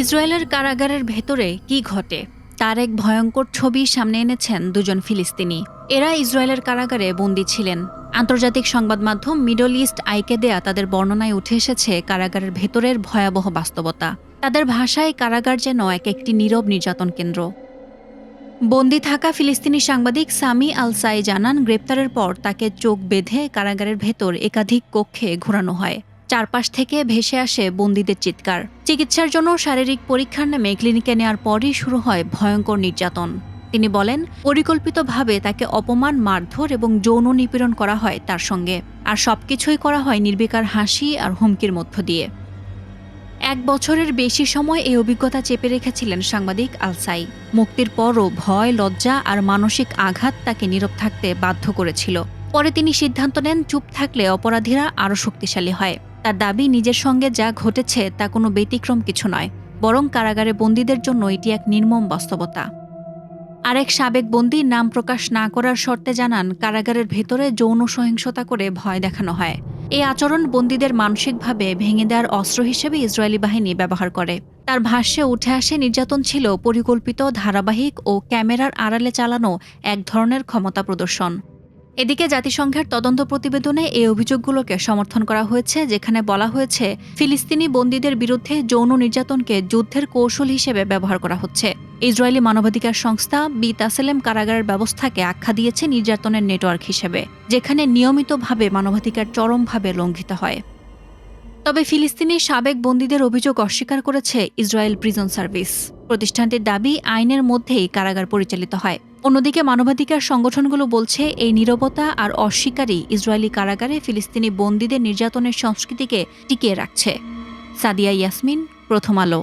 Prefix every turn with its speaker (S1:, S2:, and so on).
S1: ইসরায়েলের কারাগারের ভেতরে কি ঘটে? তার এক ভয়ঙ্কর ছবি সামনে এনেছেন দুজন ফিলিস্তিনি। এরা ইসরায়েলের কারাগারে বন্দী ছিলেন। আন্তর্জাতিক সংবাদ মাধ্যম মিডল ইস্ট আইকে দেয়া তাদের বর্ণনায় উঠে এসেছে কারাগারের ভেতরের ভয়াবহ বাস্তবতা। তাদের ভাষায় কারাগার যেন এক একটি নীরব নির্যাতন কেন্দ্র। বন্দি থাকা ফিলিস্তিনি সাংবাদিক সামি আল সাই জানান, গ্রেপ্তারের পর তাকে চোখ বেঁধে কারাগারের ভেতর একাধিক কক্ষে ঘোরানো হয়। চারপাশ থেকে ভেসে আসে বন্দীদের চিৎকার। চিকিৎসার জন্য শারীরিক পরীক্ষার নামে ক্লিনিকে নেওয়ার পরই শুরু হয় ভয়ঙ্কর নির্যাতন। তিনি বলেন, পরিকল্পিতভাবে তাকে অপমান, মারধর এবং যৌন নিপীড়ন করা হয় তার সঙ্গে। আর সবকিছুই করা হয় নির্বিকার হাসি আর হুমকির মধ্য দিয়ে। এক বছরের বেশি সময় এই অভিজ্ঞতা চেপে রেখেছিলেন সাংবাদিক আলসাই। মুক্তির পরও ভয়, লজ্জা আর মানসিক আঘাত তাকে নীরব থাকতে বাধ্য করেছিল। পরে তিনি সিদ্ধান্ত নেন, চুপ থাকলে অপরাধীরা আরও শক্তিশালী হয়। তার দাবি, নিজের সঙ্গে যা ঘটেছে তা কোনো ব্যতিক্রম কিছু নয়, বরং কারাগারে বন্দীদের জন্য এটি এক নির্মম বাস্তবতা। আরেক সাবেক বন্দী নাম প্রকাশ না করার শর্তে জানান, কারাগারের ভেতরে যৌন সহিংসতা করে ভয় দেখানো হয়। এই আচরণ বন্দীদের মানসিকভাবে ভেঙে দেওয়ার অস্ত্র হিসেবে ইসরায়েলি বাহিনী ব্যবহার করে। তার ভাষ্যে উঠে আসে, নির্যাতন ছিল পরিকল্পিত, ধারাবাহিক ও ক্যামেরার আড়ালে চালানো এক ধরনের ক্ষমতা প্রদর্শন। এদিকে জাতিসংঘের তদন্ত প্রতিবেদনে এই অভিযোগগুলোকে সমর্থন করা হয়েছে, যেখানে বলা হয়েছে, ফিলিস্তিনি বন্দীদের বিরুদ্ধে যৌন নির্যাতনকে যুদ্ধের কৌশল হিসেবে ব্যবহার করা হচ্ছে। ইসরায়েলি মানবাধিকার সংস্থা বি তাসেলেম কারাগারের ব্যবস্থাকে আখ্যা দিয়েছে নির্যাতনের নেটওয়ার্ক হিসেবে, যেখানে নিয়মিতভাবে মানবাধিকার চরমভাবে লঙ্ঘিত হয়। তবে ফিলিস্তিনি সাবেক বন্দীদের অভিযোগ অস্বীকার করেছে ইসরায়েল প্রিজন সার্ভিস। প্রতিষ্ঠানটির দাবি, আইনের মধ্যেই কারাগার পরিচালিত হয়। অন্যদিকে মানবাধিকার সংগঠনগুলো বলছে, এই নিরবতা আর অস্বীকারই ইসরায়েলি কারাগারে ফিলিস্তিনি বন্দীদের নির্যাতনের সংস্কৃতিকে টিকিয়ে রাখছে। সাদিয়া ইয়াসমিন, প্রথম আলো।